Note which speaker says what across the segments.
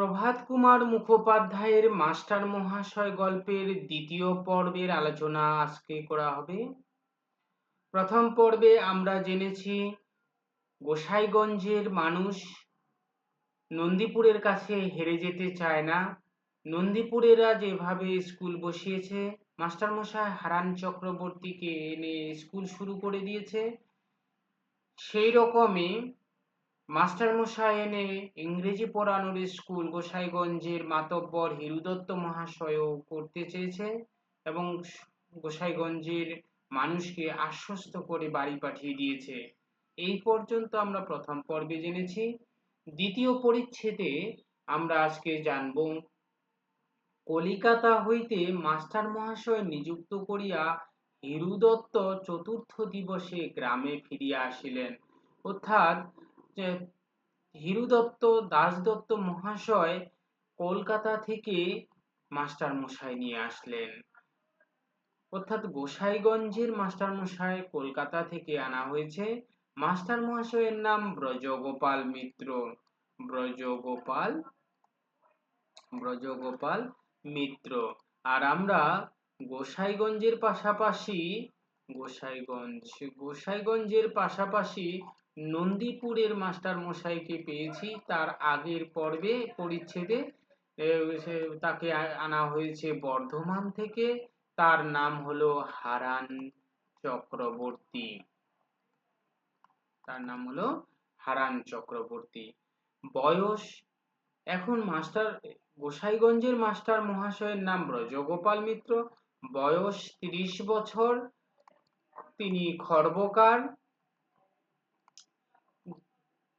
Speaker 1: প্রভাত কুমার মুখোপাধ্যায়ের মাস্টার মহাশয় গল্পের দ্বিতীয় পর্বের আলোচনা আজকে করা হবে। প্রথম পর্বে আমরা জেনেছি, গোসাইগঞ্জের মানুষ নন্দীপুরের কাছে হেরে যেতে চায় না। নন্দীপুরেরা যেভাবে স্কুল বসিয়েছে মাস্টারমশাই হারান চক্রবর্তীকে এনে স্কুল শুরু করে দিয়েছে। সেই রকমই মাস্টারমশাই এনে ইংরেজি পড়ানোর স্কুল গোসাইগঞ্জের মাতব্বর হিরুদত্ত মহাশয়ও করতে চেয়েছে এবং গোসাইগঞ্জের মানুষকে আশ্বস্ত করে বাড়ি পাঠিয়ে দিয়েছে। এই পর্যন্ত আমরা প্রথম পর্বে জেনেছি। দ্বিতীয় পরিচ্ছেদে আমরা আজকে জানব, কলিকাতা হইতে মাস্টার মহাশয় নিযুক্ত করিয়া হিরুদত্ত চতুর্থ দিবসে গ্রামে ফিরিয়া আসিলেন। অর্থাৎ হিরুদত্ত দাসদত্ত মহাশয় কলকাতা থেকে মাস্টার মশাই নিয়ে আসলেন। অর্থাৎ গোসাইগঞ্জের মাস্টার মশাই কলকাতা থেকে আনা হয়েছে। মাস্টার মহাশয়ের নাম ব্রজগোপাল মিত্র। ব্রজগোপাল ব্রজগোপাল মিত্র। আর আমরা গোসাইগঞ্জের পাশাপাশি, গোসাইগঞ্জ, গোসাইগঞ্জের পাশাপাশি নন্দীপুরের মাস্টার মশাইকে পেয়েছি। তার আগের পর্বে পরিচ্ছেদে তাকে আনা হয়েছে বর্ধমান থেকে। তার নাম হলো হারান চক্রবর্তী। তার নাম হলো হারান চক্রবর্তী। বয়স এখন মাস্টার, গোসাইগঞ্জের মাস্টার মহাশয়ের নাম ব্রজগোপাল মিত্র। বয়স তিরিশ বছর। তিনি খর্বকার।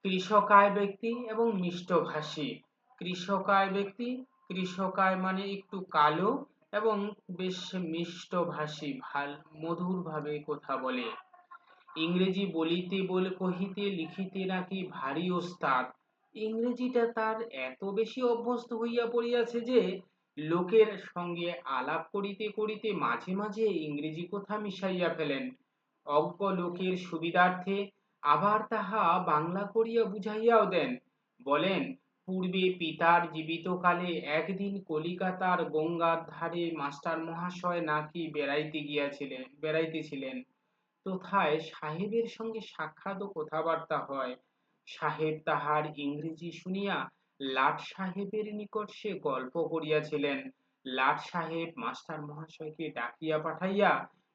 Speaker 1: কৃষকায় ব্যক্তি এবং মিষ্টভাষী। কৃষকায় ব্যক্তি, কৃষকায় মানে একটু কালো এবং বেশ মিষ্টভাষী, ভালো, মধুরভাবে কথা বলে। ইংরেজি বলিতে বলে কহিতে লিখিতে নাকি ভারী ওস্তাদ। ইংরেজিটা তার এত বেশি অভ্যস্ত হইয়া পড়িয়াছে যে, লোকের সঙ্গে আলাপ করিতে করিতে মাঝে মাঝে ইংরেজি কথা মিশাইয়া ফেলেন। অজ্ঞ লোকের সুবিধার্থে আবার তাহা বাংলা করিয়া বুঝাইয়াও দেন। বলেন, পূর্বে পিতার জীবিতকালে একদিন কলিকাতার গঙ্গার ধারে মাস্টার মহাশয় নাকি বেড়াইতে গিয়াছিলেন, বেড়াইতেছিলেন। তথায় সাহেবের সঙ্গে সাক্ষাৎ ও কথাবার্তা হয়। সাহেব তাহার ইংরেজি শুনিয়া লাট সাহেবের নিকট সে গল্প করিয়াছিলেন। লাট সাহেব মাস্টার মহাশয়কে ডাকিয়া পাঠাইয়া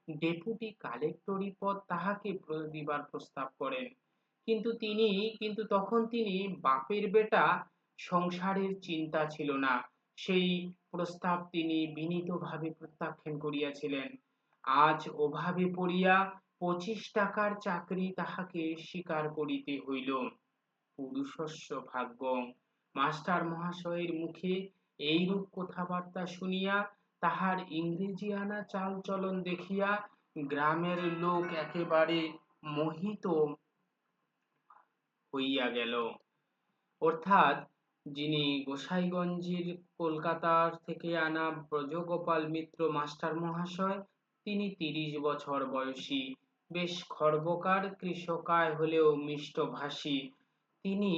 Speaker 1: ডেপুটি কালেক্টরি পদ তাহাকে দিবার প্রস্তাব করেন। কিন্তু তিনি, কিন্তু তখন তিনি বাপের বেটা সংসারের চিন্তা ছিল না। সেই প্রস্তাব তিনি বিনীতভাবে প্রত্যাখ্যান করিয়াছিলেন। আজ অভাবে পড়িয়া পঁচিশ টাকার চাকরি তাহাকে স্বীকার করিতে হইল। পুরুষস্য ভাগ্য মাস্টার মহাশয়ের মুখে এইরূপ কথাবার্তা শুনিয়া তাহার ইংরেজি আনা চাল চলন দেখিয়া গ্রামের লোক একেবারে মোহিত হইয়া গেল। অর্থাৎ যিনি গোসাইগঞ্জের কলকাতার থেকে আনা ব্রজগোপাল মিত্র মাস্টার মহাশয়, তিনি তিরিশ বছর বয়সী। বেশ খর্বকার কৃষকায় হলেও মিষ্টভাষী তিনি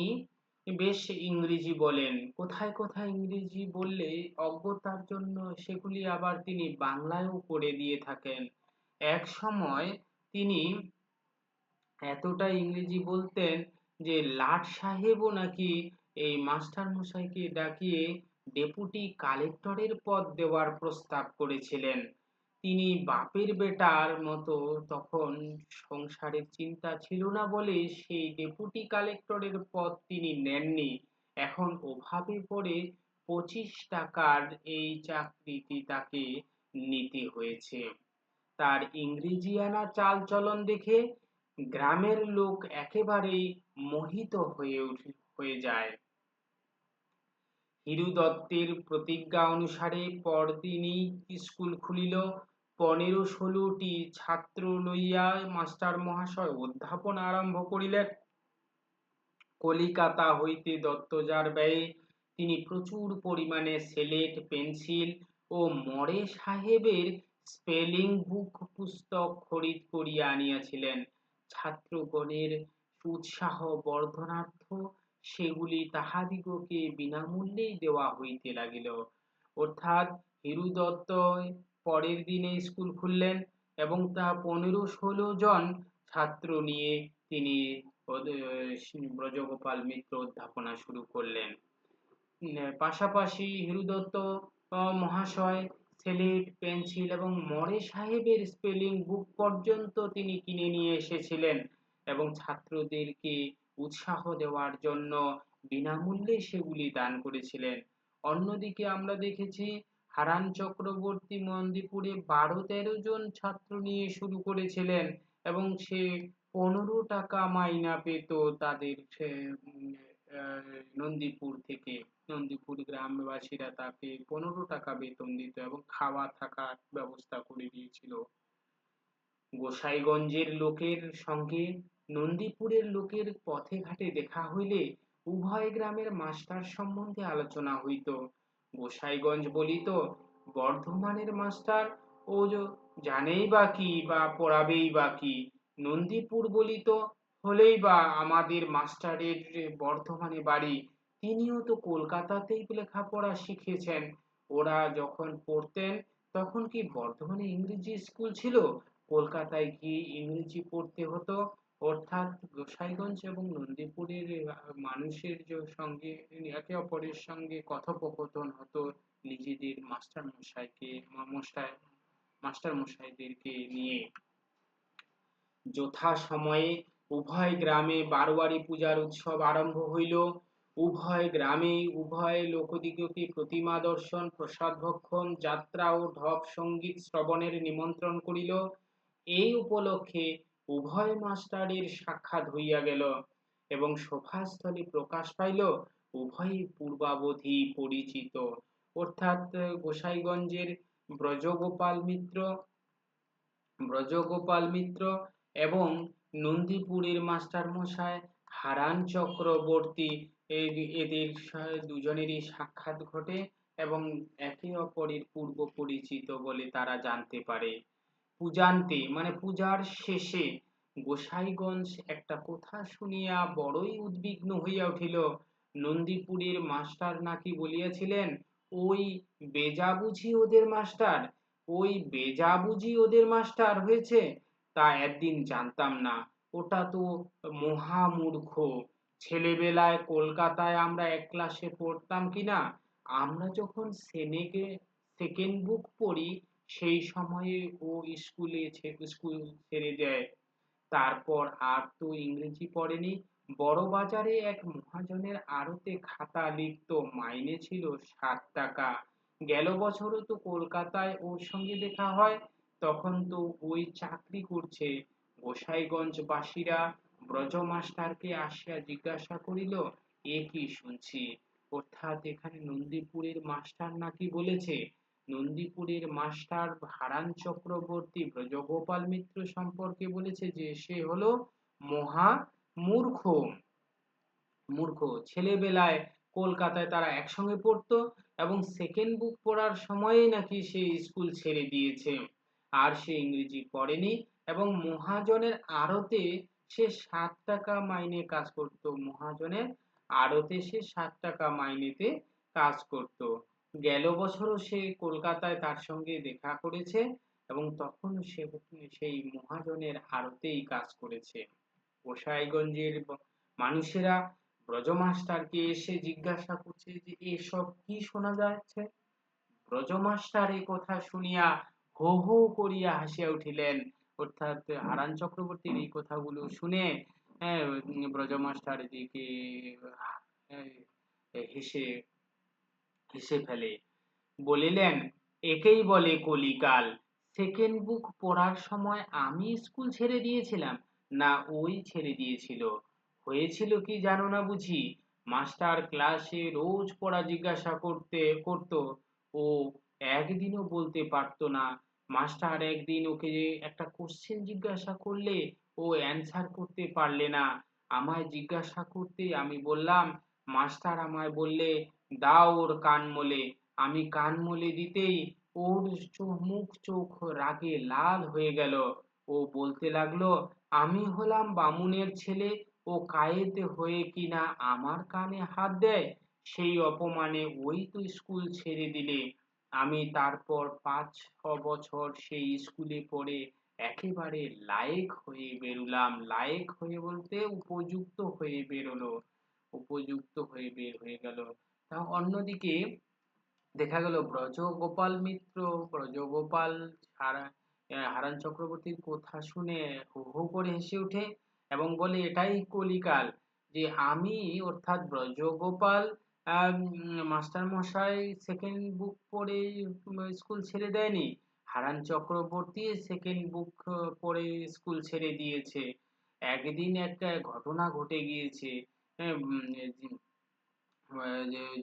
Speaker 1: বেশ ইংরেজি বলেন। কোথায় কোথায় ইংরেজি বললে অজ্ঞতার জন্য সেগুলি আবার তিনি বাংলায়ও করে দিয়ে থাকেন। এক সময় তিনি এতটা ইংরেজি বলতেন যে লাট সাহেবও নাকি এই মাস্টার মশাইকে ডাকিয়ে ডেপুটি কালেক্টরের পদ দেওয়ার প্রস্তাব করেছিলেন। তিনি বাপের বেটার মতো তখন সংসারের চিন্তা ছিল না বলে সেই ডেপুটি কালেক্টরের পদ তিনি নেননি। এখন অভাবে পড়ে পঁচিশ টাকার এই চাকরিটি তাকে নিতে হয়েছে। তার ইংরেজি আনা চাল চলন দেখে গ্রামের লোক একেবারেই মোহিত হয়ে উঠে, হয়ে যায়। হিরু দত্তের প্রতিজ্ঞা অনুসারে পরদিনই স্কুল খুলিল। পনেরো ষোলোটি ছাত্র লইয়া মাস্টার মহাশয় অধ্যাপন আরম্ভ করিলেন। কলিকাতা হইতে দত্তজার ব্যয়ে তিনি প্রচুর পরিমাণে সেলেট পেন্সিল ও মরে সাহেবের স্পেলিং বুক পুস্তক খরিদ করিয়া আনিয়াছিলেন। ছাত্রগণের উৎসাহ বর্ধনার্থ সেগুলি তাহাদিগকে বিনামূল্যেই দেওয়া হইতে লাগিল। অর্থাৎ হিরু দত্ত পরের দিনে স্কুল খুললেন এবং তা পনেরো ষোলো জন ছাত্র নিয়ে তিনি ব্রজগোপাল মিত্র অধ্যাপনা শুরু করলেন। পাশাপাশি হিরুদত্ত মহাশয়, স্লেট, পেন্সিল এবং মরে সাহেবের স্পেলিং বুক পর্যন্ত তিনি কিনে নিয়ে এসেছিলেন এবং ছাত্রদেরকে উৎসাহ দেওয়ার জন্য বিনামূল্যে সেগুলি দান করেছিলেন। অন্যদিকে আমরা দেখেছি হারান চক্রবর্তী মন্দিপুরে বারো তেরো জন ছাত্র নিয়ে শুরু করেছিলেন এবং সে পনেরো টাকা মাইনা পেত তাদের নন্দীপুর থেকে। নন্দীপুর গ্রামবাসীরা তাকে পনেরো টাকা বেতন দিত এবং খাওয়া থাকার ব্যবস্থা করে দিয়েছিল। গোসাইগঞ্জের লোকের সঙ্গে নন্দীপুরের লোকের পথে ঘাটে দেখা হইলে উভয় গ্রামের মাস্টার সম্বন্ধে আলোচনা হইত। গোসাইগঞ্জ বলি তো, বর্ধমানের মাস্টার ও জানেই বা কি বা পড়াবেই বা কি, নন্দীপুর বলি তো হলেই বা আমাদের মাস্টারের বর্ধমানে বাড়ি, তিনিও তো কলকাতাতেই লেখাপড়া শিখেছেন। ওরা যখন পড়তেন, তখন কি বর্ধমানে ইংরেজি স্কুল ছিল? কলকাতায় গিয়ে ইংরেজি পড়তে হতো? অর্থাৎ গোসাইগঞ্জ এবং নন্দীপুরের মানুষের সঙ্গে, একে অপরের সঙ্গে কথোপকথন হতো নিজেদের মাস্টার মশাইকে মশাই, মাস্টার মশাইদেরকে নিয়ে। যথা সময়ে উভয় গ্রামে বারোয়ারি পূজার উৎসব আরম্ভ হইল। উভয় গ্রামে উভয় লোকদিগকে প্রতিমা দর্শন, প্রসাদ ভক্ষণ, যাত্রা ও ঢপ সংগীত শ্রবণের নিমন্ত্রণ করিল। এই উপলক্ষে উভয় মাস্টারের সাক্ষাৎ হইয়া গেল এবং সভাস্থলে প্রকাশ পাইল উভয়ই পূর্বাবধি পরিচিত। অর্থাৎ গোসাইগঞ্জের ব্রজগোপাল মিত্র ব্রজগোপাল মিত্র এবং নন্দীপুরের মাস্টার মশায় হারান চক্রবর্তী এদের দুজনেরই সাক্ষাৎ ঘটে এবং একে অপরের পূর্ব পরিচিত বলে তারা জানতে পারে। পূজান্তে মানে পূজার শেষে গোসাইগঞ্জ একটা কথা শুনিয়া বড়ই উদ্বিগ্ন হইয়া উঠিল। নন্দীপুরের মাস্টার নাকি বলিয়াছিলেন, ওই বেজা বুঝি ওদের মাস্টার, ওই বেজা বুঝি ওদের মাস্টার হয়েছে? তা একদিন জানতাম না, ওটা তো মহামূর্খ। ছেলেবেলায় কলকাতায় আমরা এক ক্লাসে পড়তাম কিনা? আমরা যখন সেনেকে সেকেন্ড বুক পড়ি সেই সময়ে ও স্কুলে স্কুল ছেড়ে দেয়। তারপর আর তো ইংরেজি পড়েনি। বড় বাজারে এক মহাজনের আড়তে খাতা লিখত, মাইনে ছিল ষাট টাকা। গেল বছরও তো কলকাতায় ওর সঙ্গে দেখা হয়, তখন তো ওই চাকরি করছে। গোসাইগঞ্জ বাসীরা ব্রজ মাস্টারকে আসিয়া জিজ্ঞাসা করিল, এ কি শুনছি? অর্থাৎ এখানে নন্দীপুরের মাস্টার নাকি বলেছে? নন্দীপুরের মাস্টার হারান চক্রবর্তী ব্রজগোপাল মিত্র সম্পর্কে বলেছে যে সে হলো মহা মূর্খ। মূর্খ। ছেলেবেলায় কলকাতায় তারা একসঙ্গে পড়তো এবং সেকেন্ড বুক পড়ার সময়ে নাকি সে স্কুল ছেড়ে দিয়েছে। আর সে ইংরেজি পড়েনি এবং মহাজনের আড়তে সে সাত টাকা মাইনে কাজ করত। মহাজনের আড়তে সে সাত টাকা মাইনেতে কাজ করত। গেল বছরও সে কলকাতায় তার সঙ্গে দেখা করেছে এবং তখন সে সেই মহাজনের আড়তেই কাজ করেছে। গোসাইগঞ্জের মানুষেরা ব্রজমাস্টারকে এসে জিজ্ঞাসা করছে যে এসব কি শোনা যাচ্ছে? ব্রজমাস্টার এই কথা শুনিয়া হো হো করিয়া হাসিয়া উঠিলেন। অর্থাৎ হারান চক্রবর্তীর এই কথাগুলো শুনে হ্যাঁ, ব্রজমাস্টার দিকে হেসে হেসে ফেলে। বলিলেন, একেই বলে কলিকাল সেকেন্ড বুক পড়ার সময় আমি স্কুল ছেড়ে দিয়েছিলাম, না ওই ছেড়ে দিয়েছিল। হয়েছিল কি জানো না বুঝি? মাস্টার ক্লাসে রোজ পড়া জিজ্ঞাসা করতে, করত। ও একদিনও বলতে পারতো না। মাস্টার একদিন ওকে একটা কোশ্চেন জিজ্ঞাসা করলে, ও অ্যান্সার করতে পারলে না। আমায় জিজ্ঞাসা করতে আমি বললাম মাস্টার আমায় বললে দাও ওর কান মলে। আমি কান মলে দিতেই ওর মুখ চোখ রাগে লাল হয়ে গেল। ও বলতে লাগল, আমি হলাম বামুনের ছেলে, ও কায়েতে হয়ে কিনা আমার কানে হাত দেয়? সেই অপমানে ওই তো স্কুল ছেড়ে দিলে। আমি তারপর পাঁচ, ছ বছর সেই স্কুলে পড়ে একেবারে লায়েক হয়ে বেরোলাম। লায়েক হয়ে বলতে উপযুক্ত হয়ে বেরোলো। উপযুক্ত হয়ে বের হয়ে গেল। অন্যদিকে দেখা গেল ব্রজগোপাল মিত্র, ব্রজগোপাল হারান চক্রবর্তীর কথা শুনে হু হু করে হেসে ওঠে এবং বলে, এটাই কলিকাল যে আমি অর্থাৎ ব্রজগোপাল মাস্টার মশাই সেকেন্ড বুক পড়ে স্কুল ছেড়ে দেয়নি। হারান চক্রবর্তী সেকেন্ড বুক পড়ে স্কুল ছেড়ে দিয়েছে। একদিন একটা ঘটনা ঘটে গিয়েছে।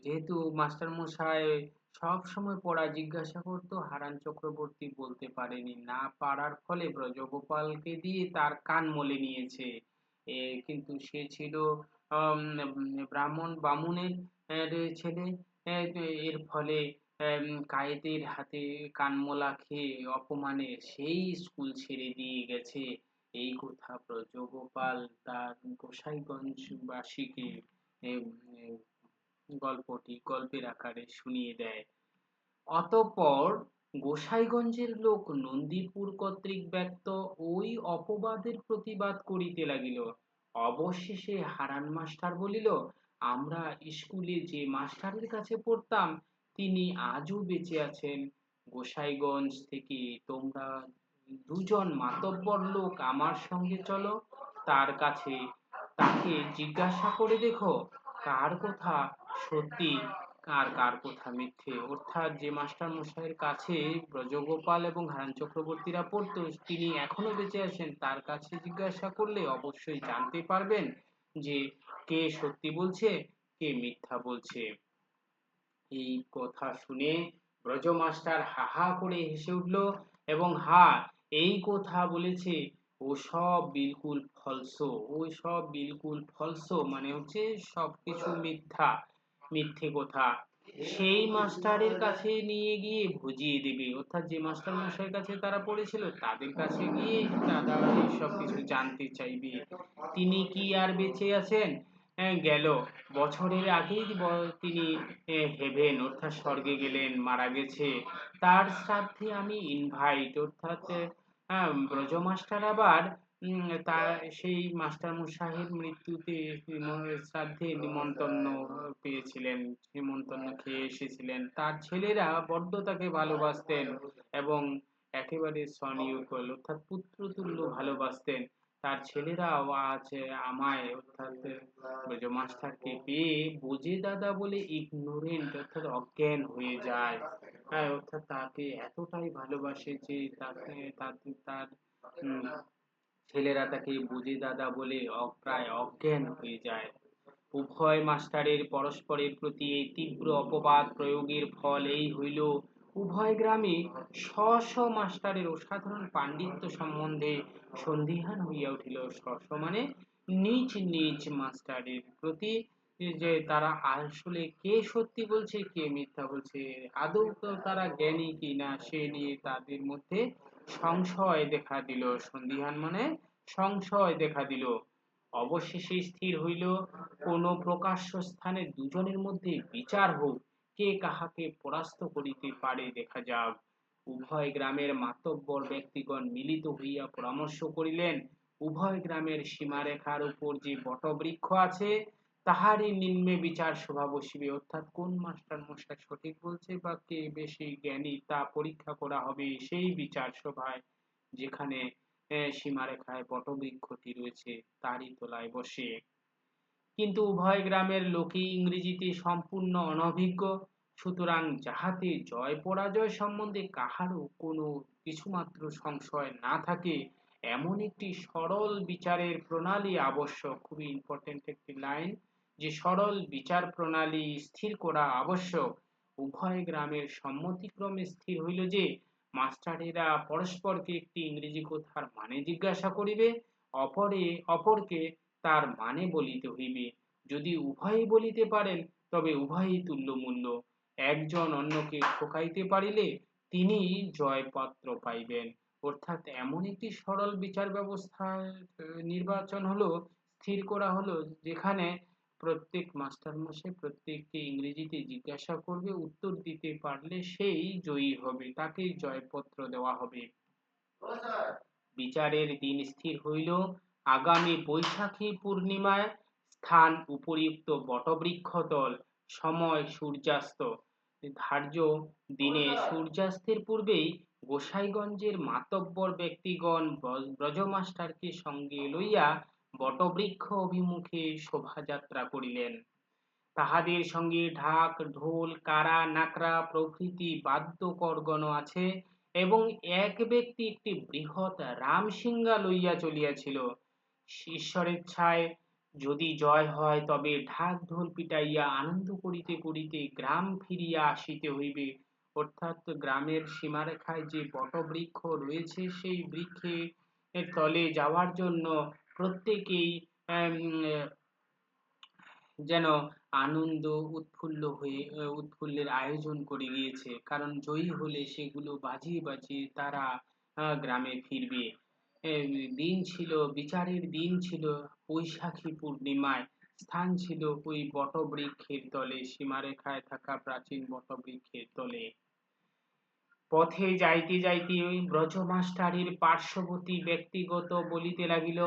Speaker 1: যেহেতু মাস্টার মশাই সব সময় পড়া জিজ্ঞাসা করতো, হারান চক্রবর্তী বলতে পারেনি, না পারার ফলে ব্রজগোপালকে দিয়ে তার কান মলে নিয়েছে। এ কিন্তু সে ছিল ব্রাহ্মণ বামুনের ছেলে। এর ফলে কায়েতের হাতে কানমোলা খেয়ে অপমানে সেই স্কুল ছেড়ে দিয়ে গেছে। এই কথা ব্রজগোপাল তার গোসাইগঞ্জবাসীকে গল্পটি গল্পের আকারে শুনিয়ে দেয়। অতঃপর গোসাইগঞ্জের লোক নন্দীপুর কর্তৃক ব্যক্ত ওই অপবাদের প্রতিবাদ করিতে লাগিল। অবশেষে হারান মাস্টার বলিল, আমরা স্কুলে যে মাস্টারের কাছে পড়তাম, তিনি আজও বেঁচে আছেন। গোসাইগঞ্জ থেকে তোমরা দুজন মাতব্বর লোক আমার সঙ্গে চলো, তার কাছে তাকে জিজ্ঞাসা করে দেখো কার কথা সত্যি আর কার কথা মিথ্যে? অর্থাৎ যে মাস্টার মশাইয়ের কাছে ব্রজগোপাল এবং হারান চক্রবর্তীরা পড়তো, তিনি এখনও বেঁচে আছেন, তার কাছে জিজ্ঞাসা করলে অবশ্যই জানতে পারবেন যে কে সত্যি বলছে, কে মিথ্যা বলছে। এই কথা শুনে ব্রজ মাস্টার হা হা করে হেসে উঠল এবং হা, এই কথা বলেছে, ও সব বিলকুল ফলসো, ও সব বিলকুল ফলসো মানে হচ্ছে সবকিছু মিথ্যা। মিথ্যে কথা। সেই মাস্টারের কাছে নিয়ে গিয়ে বুঝিয়ে দেবে। অর্থাৎ যে মাস্টার মশাইয়ের কাছে তারা পড়েছিল, তাদের কাছে গিয়ে তারা সব কিছু জানতে চাইবে। তিনি কি আর বেঁচে আছেন? গেল। বছরের আগেই তিনি হেভেন, অর্থাৎ স্বর্গে গেলেন, মারা গেছে। তার শ্রাদ্ধে আমি ইনভাইট অর্থাৎ ব্রজ মাস্টার আবার তা সেই মাস্টার মশাইয়ের মৃত্যুতে শ্রাদ্ধে নিমন্ত্রণ পেয়েছিলেন, নিমন্ত্রণ খেয়ে এসেছিলেন। তার ছেলেরা বড্ড তাকে ভালোবাসতেন এবং একেবারে স্বনিয়োগল অর্থাৎ পুত্রতুল্য ভালোবাসতেন। তার ছেলেরাও আজ আমায়, অর্থাৎ মাস্টারকে পেয়ে বোঝে দাদা বলে ইগনোরেন্ট অর্থাৎ অজ্ঞান হয়ে যায়। হ্যাঁ অর্থাৎ তাকে এতটাই ভালোবাসে যে তাকে তার ছেলেরা তাকে বুঝে দাদা বলে প্রায় অজ্ঞান হয়ে যায়। উভয় মাস্টারের পরস্পরের প্রতি এই তীব্র অপবাদ প্রয়োগের ফল এই হইল, উভয় গ্রামে স্ব স্ব মাস্টারের অসাধারণ পাণ্ডিত্য সম্বন্ধে সন্দিহান হইয়া উঠিল। স্ব মানে নিজ নিজ মাস্টারের প্রতি যে তারা আসলে কে সত্যি বলছে, কে মিথ্যা বলছে, আদৌ তারা জ্ঞানী কিনা, সে নিয়ে তাদের মধ্যে সংশয় দেখা দিল। সন্দিহান মানে সংশয় দেখা দিল। অবশেষে স্থির হইল, কোন প্রকাশ্য স্থানে দুজনের মধ্যে বিচার হোক, কে কাহাকে পরাস্ত করিতে পারে দেখা যাক। উভয় গ্রামের মাতব্বর ব্যক্তিগণ মিলিত হইয়া পরামর্শ করিলেন, উভয় গ্রামের সীমারেখার উপর যে বটবৃক্ষ আছে, তাহারই নিম্নে বিচার সভা বসিবে। অর্থাৎ কোন মাস্টার মশাই সঠিক বলছে বা কে বেশি জ্ঞানী তা পরীক্ষা করা হবে সেই বিচার সভায়, যেখানে সীমারেখায় বটবৃক্ষটি রয়েছে, তারই তলায় বসে। কিন্তু উভয় গ্রামের লোকই ইংরেজিতে সম্পূর্ণ অনভিজ্ঞ, সুতরাং যাহাতে জয় পরাজয় সম্বন্ধে কাহারও কোনো কিছুমাত্র সংশয় না থাকে, এমন একটি সরল বিচারের প্রণালী আবশ্যক খুবই ইম্পর্টেন্ট একটি লাইন যে সরল বিচার প্রণালী স্থির করা আবশ্যক উভয় গ্রামের সম্মতিক্রমে স্থির হইল যে মাস্টারেরা পরস্পরকে একটি ইংরেজি কথার মানে জিজ্ঞাসা করিবে, অপরে, অপরকে তার মানে বলিতে হইবে। যদি উভয়ই বলিতে পারেন, তবে উভয়ই তুল্যমূল্য। একজন অন্যকে ঠকাইতে পারিলে তিনি জয়পাত্র পাইবেন। অর্থাৎ এমন একটি সরল বিচার ব্যবস্থা নির্বাচন হলো, স্থির করা হলো, যেখানে প্রত্যেক মাস্টার মশাই প্রত্যেককে ইংরেজিতে জিজ্ঞাসা করবে, উত্তর দিতে পারলে সেই জয়ী হবে, তাকেই জয়পত্র দেওয়া হবে। বিচারের দিন স্থির হইল। আগামী বৈশাখী পূর্ণিমায় স্থান উপরিউক্ত বটবৃক্ষতল সময় সূর্যাস্ত। ধার্য দিনে সূর্যাস্তের পূর্বেই গোসাইগঞ্জের মাতব্বর ব্যক্তিগণ ব্রজমাস্টারকে সঙ্গে লইয়া বটবৃক্ষ অভিমুখে শোভাযাত্রা করিলেন। তাহাদের সঙ্গে ঢাক, ঢোল, কারা, নাকরা প্রভৃতি বাদ্যকরগণ আছে এবং এক ব্যক্তি একটি বৃহৎ রামসিংহা লইয়া চলিয়াছিল। ঈশ্বরের ছায় যদি জয় হয় তবে ঢাক, ঢোল পিটাইয়া আনন্দ করিতে করিতে গ্রাম ফিরিয়া আসিতে হইবে। অর্থাৎ গ্রামের সীমারেখায় যে বটবৃক্ষ রয়েছে সেই বৃক্ষে তলে যাওয়ার জন্য প্রত্যেকেই যেন আনন্দ উৎফুল্ল হয়ে, উৎফুল্লের আয়োজন করে গিয়েছে। কারণ জয়ী হলে সেগুলো বাজিয়ে বাজিয়ে তারা গ্রামে ফিরবে। দিন ছিল, বিচারের দিন ছিল, বৈশাখী পূর্ণিমায়। স্থান ছিল ওই বটবৃক্ষের তলে, সীমারেখায় থাকা প্রাচীন বটবৃক্ষের তলে। পথে যাইতে যাইতে ওই ব্রজমাস্টারের পার্শ্ববর্তী ব্যক্তিগত বলিতে লাগিল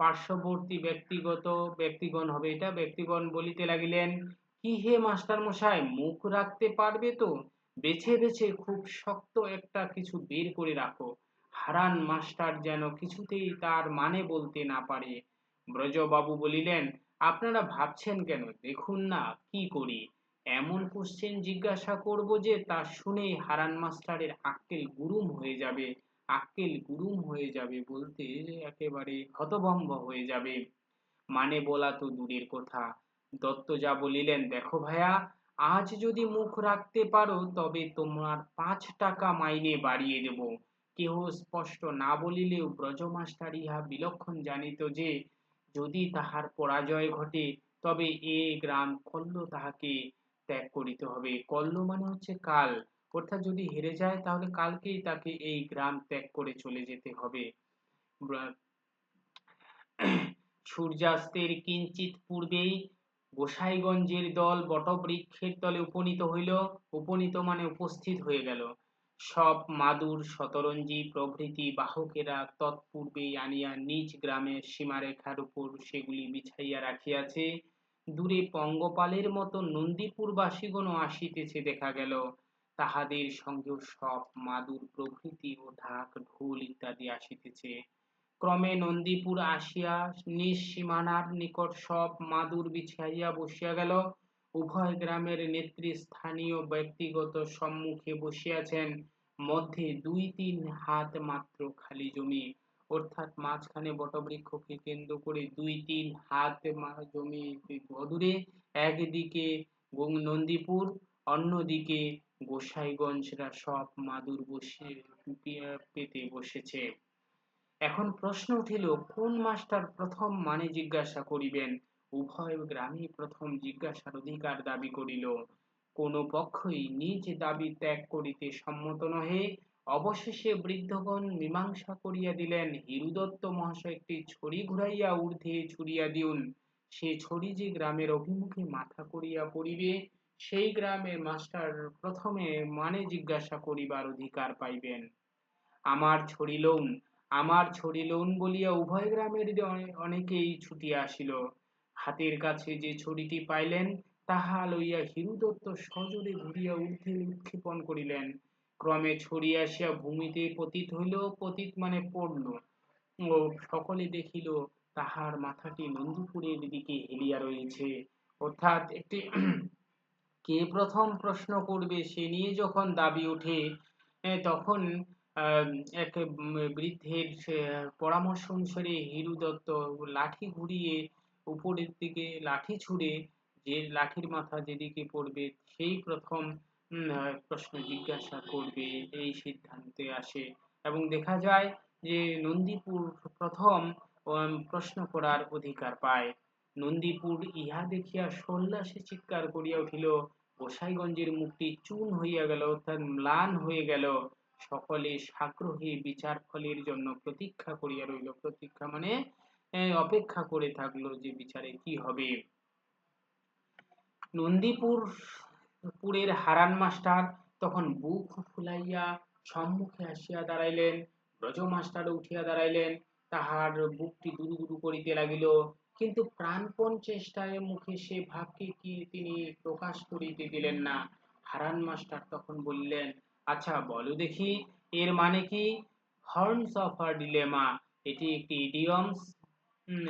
Speaker 1: পার্শ্ববর্তী ব্যক্তিগত ব্যক্তিগণ হবে। এটা ব্যক্তিগণ বলিতে লাগিলেন, কি হে মাস্টার মশাই মুখ রাখতে পারবে তো? বেছে বেছে খুব শক্ত একটা কিছু বের করে রাখো। হারান মাস্টার যেন কিছুতেই তার মানে বলতে না পারে। ব্রজবাবু বলিলেন, আপনারা ভাবছেন কেন? দেখুন না, কি করি? এমন কোশ্চেন জিজ্ঞাসা করব যে তা শুনেই হারান মাস্টারের আক্কেল গুরুম হয়ে যাবে। আক্কেল গুরুম হয়ে যাবে বলতে একেবারে হতভম্ব হয়ে যাবে। মানে বলা তো দূরের কথা। দত্ত যা বলিলেন, দেখো ভাইয়া আজ যদি মুখ রাখতে পারো, তবে তোমার পাঁচ টাকা মাইনে বাড়িয়ে দেব। কেহ স্পষ্ট না বলিলেও ব্রজমাস্টার ইহা বিলক্ষণ জানিত যে, যদি তাহার পরাজয় ঘটে, তবে এ গ্রাম কল্ল তাহাকে ত্যাগ করিতে হবে। কল্ল মানে হচ্ছে কাল। অর্থাৎ যদি হেরে যায়, তাহলে কালকেই তাকে এই গ্রাম ত্যাগ করে চলে যেতে হবে। সূর্যাস্তের কিঞ্চিত পূর্বেই গোসাইগঞ্জের দল বটবৃক্ষের তলে উপনীত হইল। উপনীত মানে উপস্থিত হয়ে গেল। সব মাদুর, শতরঞ্জি, প্রভৃতি বাহকেরা তৎপূর্বেই আনিয়া নিজ গ্রামের সীমারেখার উপর সেগুলি বিছাইয়া রাখিয়াছে। দূরে পঙ্গপালের মতো নন্দীপুরবাসীগণও আসিতেছে দেখা গেল। তাহাদের সঙ্গেও সব মাদুর প্রভৃতি ও ঢাক ঢোল ইত্যাদি আসিতেছে। ক্রমে নন্দীপুর আসিয়া নিজ সীমানার নিকট সব মাদুর বিছাইয়া বসিয়া গেল। উভয় গ্রামের নেতৃস্থানীয় ব্যক্তিগত সম্মুখে বসিয়াছেন। মধ্যে দুই তিন হাত মাত্র খালি জমি। অর্থাৎ মাঝখানে বটবৃক্ষকে কেন্দ্র করে দুই তিন হাত জমি অদূরে, একদিকে নন্দীপুর অন্যদিকে গোসাইগঞ্জরা সব মাদুর বসে পেতে বসেছে। এখন প্রশ্ন উঠিল, কোন মাস্টার প্রথম মানে জিজ্ঞাসা করিবেন? উভয় গ্রামে প্রথম জিজ্ঞাসার অধিকার দাবি করিল। কোন পক্ষই নিজ দাবি ত্যাগ করিতে সম্মত নহে। অবশেষে বৃদ্ধগণ মীমাংসা করিয়া দিলেন, হিরুদত্ত মহাশয় একটি ছড়ি ঘুরাইয়া ঊর্ধ্বে ছুড়িয়া দিউন। সে ছড়ি যে গ্রামের অভিমুখে মাথা করিয়া পড়িবে সেই গ্রামের মাস্টার প্রথমে মানে জিজ্ঞাসা করিবার অধিকার পাইবেন। আমার ছড়িলউন আমার ছড়িলউন বলিয়া উভয় গ্রামের অনেকেই ছুটিয়া আসিল। হাতের কাছে যে ছড়িটি পাইলেন, তাহা লইয়া হিরুদত্ত সজোরে ঘুরিয়া ঊর্ধ্বে উৎক্ষেপণ করিলেন। ক্রমে ছড়িয়ে আসিয়া ভূমিতে পতিত হইল, পতিত মানে পড়ল। ও সকলে দেখিল, তাহার মাথাটি নন্দীপুরের দিকে হেলিয়া রয়েছে। অর্থাৎ একটি কে প্রথম প্রশ্ন করবে সে নিয়ে যখন দাবি ওঠে তখন এক বৃদ্ধের পরামর্শ অনুসারে হিরু দত্ত লাঠি ঘুরিয়ে উপরের দিকে লাঠি ছুড়ে যে লাঠির মাথা যেদিকে পড়বে সেই প্রথম প্রশ্ন জিজ্ঞাসা করবে। এই সিদ্ধান্তে আসে। এবং দেখা যায় যে নন্দীপুর প্রথম প্রশ্ন করার অধিকার পায়। নন্দীপুর ইহা দেখিয়া সন্ন্যাসে চিৎকার করিয়া উঠিল গোসাইগঞ্জের মুখটি চুন হইয়া গেল, অর্থাৎ ম্লান হয়ে গেল। সকলে সাগ্রহে বিচার ফলের জন্য প্রতীক্ষা করিয়া রইল। প্রতীক্ষা মানে অপেক্ষা করে থাকল যে বিচারে কি হবে। নন্দীপুর, পুরের হারান মাস্টার তখন বুক ফুলাইয়া সম্মুখে আসিয়া দাঁড়াইলেন ব্রজ মাস্টার উঠিয়া দাঁড়াইলেন। তাহার বুকটি দুরু দুরু করিতে লাগিল। কিন্তু প্রাণপণ চেষ্টায় মুখে সে ভাবকে কি তিনি প্রকাশ করিতে দিলেন না? হারান মাস্টার তখন বললেন আচ্ছা বলো দেখি, এর মানে কি? হর্নস অফ আর ডিলেমা, এটি একটি ইডিয়মস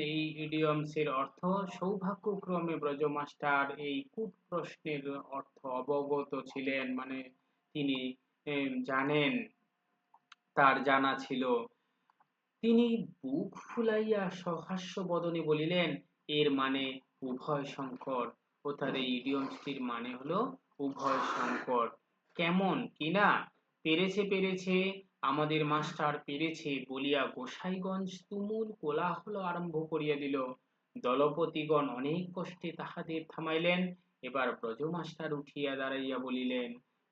Speaker 1: এই ইডিয়মস এর অর্থ সৌভাগ্যক্রমে ব্রজ মাস্টার এই কূট প্রশ্নের অর্থ অবগত ছিলেন মানে তিনি জানেন, তার জানা ছিল। তিনি বুক ফুলাইয়া সহাস্য বদনে বলিলেন, এর মানে উভয় সংকট। অর্থাৎ এই ইডিয়মসটির মানে হলো উভয় সংকট। কেমন কিনা পেরেছে পেরেছে, আমাদের মাস্টার পেরেছে বলিয়া গোসাইগঞ্জ তুমুল কোলাহল আরম্ভ করিয়া দিল। দলপতিগণ অনেক কষ্টে তাহাদের থামাইলেন। এবার ব্রজ মাস্টার উঠিয়া দাঁড়াইয়া বলিলেন,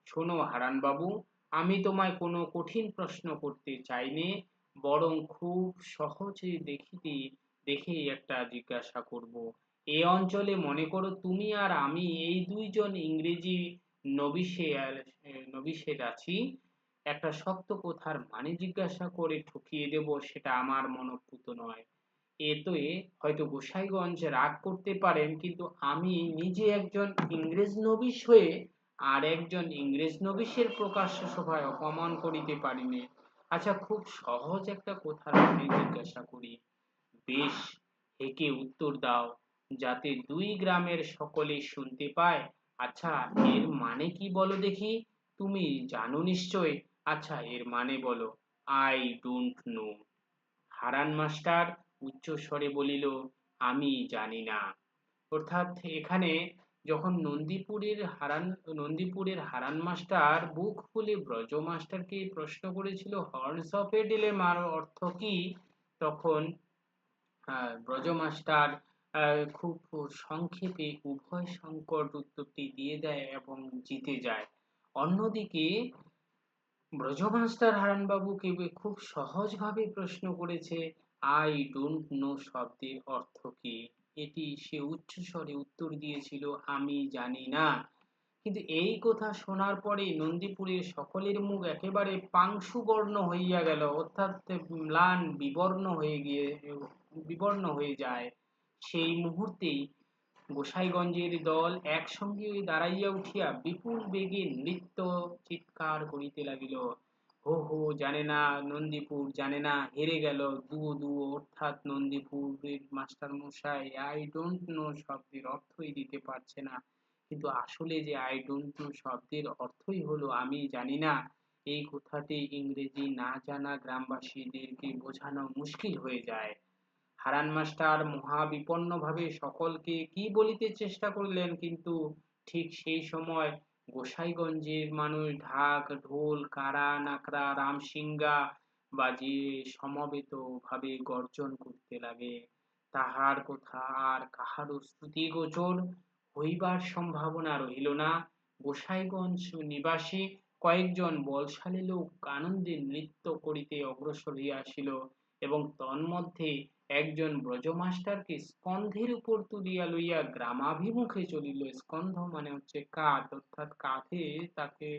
Speaker 1: শোনো হারানবাবু, আমি তোমায় কোনো কঠিন প্রশ্ন করতে চাইনে। বরং খুব সহজে দেখিতে, দেখেই একটা জিজ্ঞাসা করব, এ অঞ্চলে মনে করো তুমি আর আমি এই দুইজন ইংরেজি নবিশে নবিশের আছি একটা শক্ত কথার মানে জিজ্ঞাসা করে ঠকিয়ে দেব সেটা আমার মনোপুত নয়। এতে হয়তো গোসাইগঞ্জ রাগ করতে পারেন, কিন্তু আমি নিজে একজন ইংরেজ নবিশ হয়ে আর একজন ইংরেজ নবিশের প্রকাশ্য সভায় অপমান করিতে পারিনি আচ্ছা খুব সহজ একটা কথার মানে জিজ্ঞাসা করি। বেশ, হেকে উত্তর দাও, যাতে দুই গ্রামের সকলে শুনতে পায়। আচ্ছা এর মানে কি বলো দেখি? তুমি জানো নিশ্চয়? আচ্ছা এর মানে বলো। I don't know Haran master উচ্চস্বরে বলিল, আমি জানি না। অর্থাৎ এখানে যখন নন্দীপুরের হারান নন্দীপুরের হারান মাস্টার বুক খুলে ব্রজ মাস্টারকে প্রশ্ন করেছিল হর্নস অফ ডিলেমার অর্থ কি? তখন ব্রজ মাস্টার খুব সংক্ষেপে উভয় সংকট উত্তরটি দিয়ে দেয় এবং জিতে যায়। অন্যদিকে ব্রজমাস্টার হারানবাবুকে খুব সহজভাবে প্রশ্ন করেছে আই ডোন্ট নো শব্দের অর্থ কি? এটি সে উচ্চস্বরে উত্তর দিয়েছিল, আমি জানি না। কিন্তু এই কথা শোনার পরে নন্দীপুরের সকলের মুখ একেবারে পাংশুবর্ণ হইয়া গেল, অর্থাৎ ম্লান বিবর্ণ হয়ে গিয়ে, বিবর্ণ হয়ে যায়। সেই মুহূর্তেই গোসাইগঞ্জের দল একসঙ্গে দাঁড়াইয়া উঠিয়া বিপুল বেগে নৃত্য চিৎকার করিতে লাগিল। হো হো জানে না নন্দীপুর, জানে না, হেরে গেল দুও দুও অর্থাৎ নন্দীপুরের মাস্টার মশাই আই ডোন্ট নো শব্দের অর্থই দিতে পারছে না। কিন্তু আসলে যে আই ডোন্ট নো শব্দের অর্থই হলো, আমি জানি না। এই কথাটি ইংরেজি না জানা গ্রামবাসীদেরকে বোঝানো মুশকিল হয়ে যায়। হারান মাস্টার মহাবিপন্নভাবে সকলকে কি বলিতে চেষ্টা করলেন? কিন্তু ঠিক সেই সময় গোসাইগঞ্জের মানুষ ঢাক, ঢোল, কারা, নাকড়া রামসিঙ্গা বাজিয়ে সমবেত ভাবে গর্জন করতে লাগে। তাহার কথা আর কাহারও শ্রুতিগোচর হইবার সম্ভাবনা রহিল না। গোসাইগঞ্জ নিবাসী কয়েকজন বলশালী লোক আনন্দে নৃত্য করিতে অগ্রসর হইয়া আসিল। এবং তন্মধ্যে একজন ব্রজমাস্টারকে স্কন্ধের উপর তুলিয়া লইয়া গ্রামাভিমুখে চলিল। স্কন্ধ মানে হচ্ছে কাঁধ অর্থাৎ কাঁধে তাকে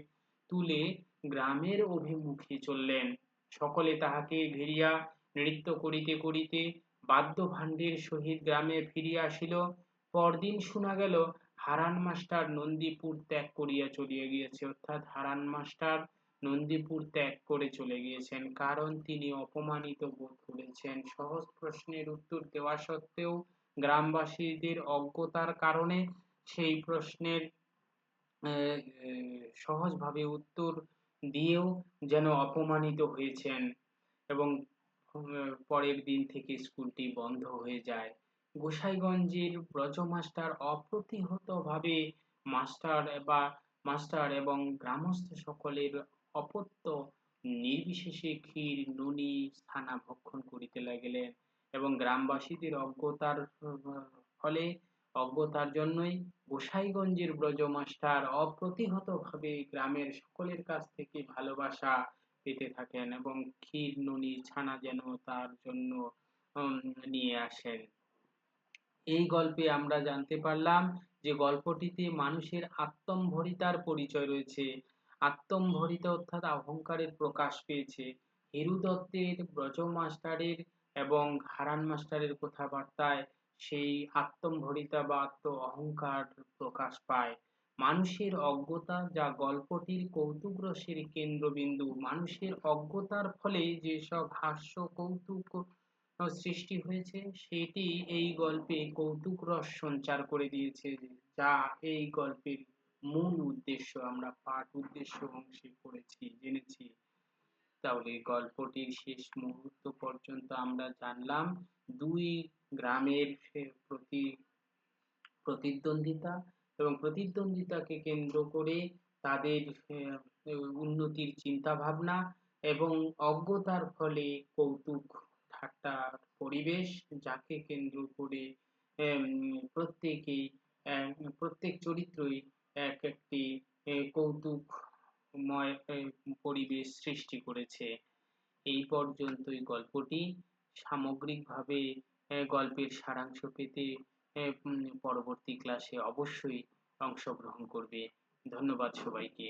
Speaker 1: তুলে গ্রামের অভিমুখে চললেন। সকলে তাহাকে ঘিরিয়া নৃত্য করিতে করিতে বাদ্য ভাণ্ডের সহিত গ্রামে ফিরিয়া আসিল। পরদিন শোনা গেল হারান মাস্টার নন্দীপুর ত্যাগ করিয়া চলিয়া গিয়েছে। অর্থাৎ হারান মাস্টার নন্দীপুর ত্যাগ করে চলে গিয়েছেন। কারণ তিনি অপমানিত বোধ করেছেন। সহজ প্রশ্নের উত্তর দেওয়া সত্ত্বেও গ্রামবাসীদের অজ্ঞতার কারণে সেই প্রশ্নের সহজভাবে উত্তর দিয়েও যেন অপমানিত হয়েছেন এবং পরের দিন থেকে স্কুলটি বন্ধ হয়ে যায়। গোসাইগঞ্জের ব্রজ মাস্টার অপ্রতিহতভাবে মাস্টার বা মাস্টার এবং গ্রামস্থ সকলের অপত্য নির্বিশেষে ক্ষীর, নুনি স্থানা ভক্ষণ করিতে লাগিলেন এবং গ্রামবাসীদের অজ্ঞতার, ফলে অজ্ঞতার জন্যই গোসাইগঞ্জের ব্রজ মাস্টার অপ্রতিহতভাবে গ্রামের সকলের কাছ থেকে ভালোবাসা পেতে থাকেন এবং ক্ষীর, নুনি, ছানা যেন তার জন্য নিয়ে আসেন। এই গল্পে আমরা জানতে পারলাম যে গল্পটিতে মানুষের আত্মম্ভরিতার পরিচয় রয়েছে। আত্মম্ভরিতা অর্থাৎ অহংকারের প্রকাশ পেয়েছে। হেরু দত্তের ব্রজ মাস্টারের এবং হারান মাস্টারের কথাবার্তায় সেই আত্মম্ভরিতা বা আত্ম অহংকার প্রকাশ পায়। মানুষের অজ্ঞতা যা গল্পটির কৌতুক রসের কেন্দ্রবিন্দু, মানুষের অজ্ঞতার ফলে যেসব হাস্য কৌতুক সৃষ্টি হয়েছে, সেটি এই গল্পে কৌতুক রস সঞ্চার করে দিয়েছে, যা এই গল্পের মূল উদ্দেশ্য আমরা পাঠ উদ্দেশ্য অংশে পড়েছি, জেনেছি। তাহলে গল্পটির শেষ মুহূর্ত পর্যন্ত আমরা জানলাম দুই গ্রামের প্রতি প্রতিদ্বন্দ্বিতা এবং প্রতিদ্বন্দ্বিতাকে কেন্দ্র করে তাদের উন্নতির চিন্তা ভাবনা এবং অজ্ঞতার ফলে কৌতুক ঠাট্টার পরিবেশ যাকে কেন্দ্র করে প্রত্যেকেই প্রত্যেক চরিত্রই এক একটি কৌতুকময় পরিবেশ সৃষ্টি করেছে। এই পর্যন্তই গল্পটি। সামগ্রিকভাবে গল্পের সারাংশ পেতে পরবর্তী ক্লাসে অবশ্যই অংশগ্রহণ করবে। ধন্যবাদ সবাইকে।